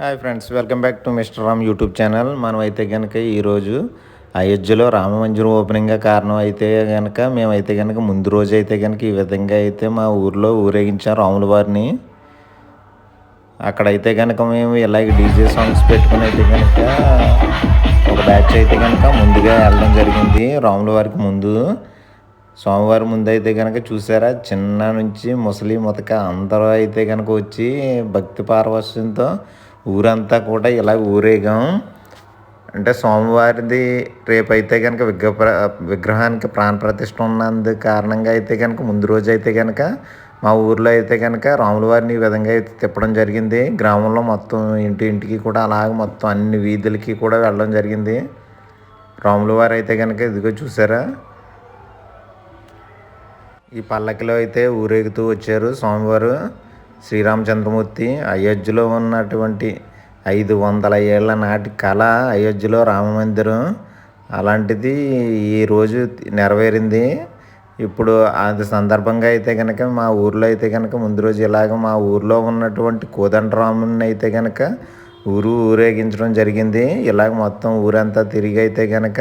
Hi friends welcome back to mister Ram YouTube channel మనం అయితే కనుక ఈరోజు అయోధ్యలో రామ మందిరం ఓపెనింగ్గా కారణం అయితే కనుక మేమైతే కనుక ముందు రోజు అయితే కనుక ఈ విధంగా అయితే మా ఊర్లో ఊరేగించాం రాముల వారిని అక్కడైతే కనుక మేము ఇలాగ డీజే సాంగ్స్ పెట్టుకుని అయితే కనుక ఒక బ్యాచ్ అయితే కనుక ముందుగా వెళ్ళడం జరిగింది. రాముల వారికి ముందు. సోమవారం ముందు అయితే కనుక చూసారా? చిన్న నుంచి ముసలి ముతక అందరూ అయితే కనుక వచ్చి భక్తి పారవశ్యంతో ఊరంతా కూడా ఇలా ఊరేగాం. అంటే సోమవారిది రేపు అయితే కనుక విగ్రహ విగ్రహానికి ప్రాణ ప్రతిష్ట ఉన్నందు కారణంగా అయితే కనుక ముందు రోజు అయితే కనుక మా ఊర్లో అయితే కనుక రాములవారిని ఈ విధంగా అయితే తిప్పడం జరిగింది. గ్రామంలో మొత్తం ఇంటి ఇంటికి కూడా అలాగ మొత్తం అన్ని వీధులకి కూడా వెళ్ళడం జరిగింది. రాములవారు అయితే కనుక ఇదిగో చూసారా? ఈ పల్లకిలో అయితే ఊరేగుతూ వచ్చారు స్వామివారు. శ్రీరామచంద్రమూర్తి అయోధ్యలో ఉన్నటువంటి ఐదు వందల ఏళ్ళ నాటి కళ అయోధ్యలో రామ మందిరం. అలాంటిది ఈరోజు నెరవేరింది. ఇప్పుడు అది సందర్భంగా అయితే కనుక మా ఊర్లో అయితే కనుక ముందు రోజు ఇలాగ మా ఊర్లో ఉన్నటువంటి కోదండరాముని అయితే కనుక ఊరు ఊరేగించడం జరిగింది. ఇలాగ మొత్తం ఊరంతా తిరిగి అయితే కనుక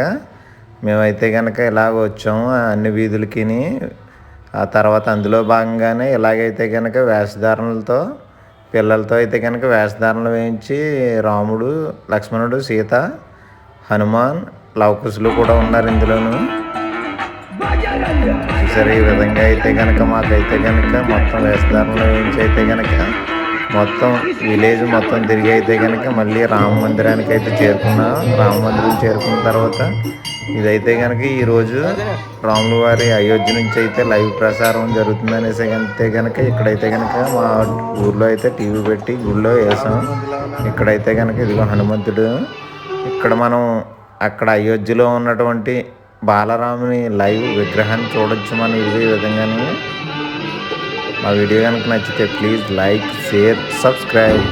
మేమైతే కనుక ఇలాగ వచ్చాము ఆ అన్ని వీధులకిని. ఆ తర్వాత అందులో భాగంగానే ఇలాగైతే కనుక వేషధారణలతో పిల్లలతో అయితే కనుక వేషధారణలు వేయించి రాముడు లక్ష్మణుడు సీత హనుమాన్ లవకుశులు కూడా ఉన్నారు ఇందులోనూ. చూసారు ఈ విధంగా అయితే కనుక మాకైతే కనుక మొత్తం వేస్తారంలో నుంచి అయితే కనుక మొత్తం విలేజ్ మొత్తం తిరిగి అయితే కనుక మళ్ళీ రామ మందిరానికి అయితే చేరుకున్నాం రామ మందిరం చేరుకున్న తర్వాత ఇదైతే కనుక ఈరోజు రాముల వారి అయోధ్య నుంచి అయితే లైవ్ ప్రసారం జరుగుతుంది అనేసి అయితే కనుక ఇక్కడైతే కనుక మా ఊర్లో అయితే టీవీ పెట్టి గుళ్ళో వేసాం. ఇక్కడైతే కనుక ఇదిగో హనుమంతుడు ఇక్కడ మనం అక్కడ అయోధ్యలో ఉన్నటువంటి బాలరాముని లైవ్ విగ్రహాన్ని చూడొచ్చు మనం ఇదే విధంగానే మా వీడియో కనుక నచ్చితే ప్లీజ్ లైక్ షేర్ సబ్స్క్రైబ్.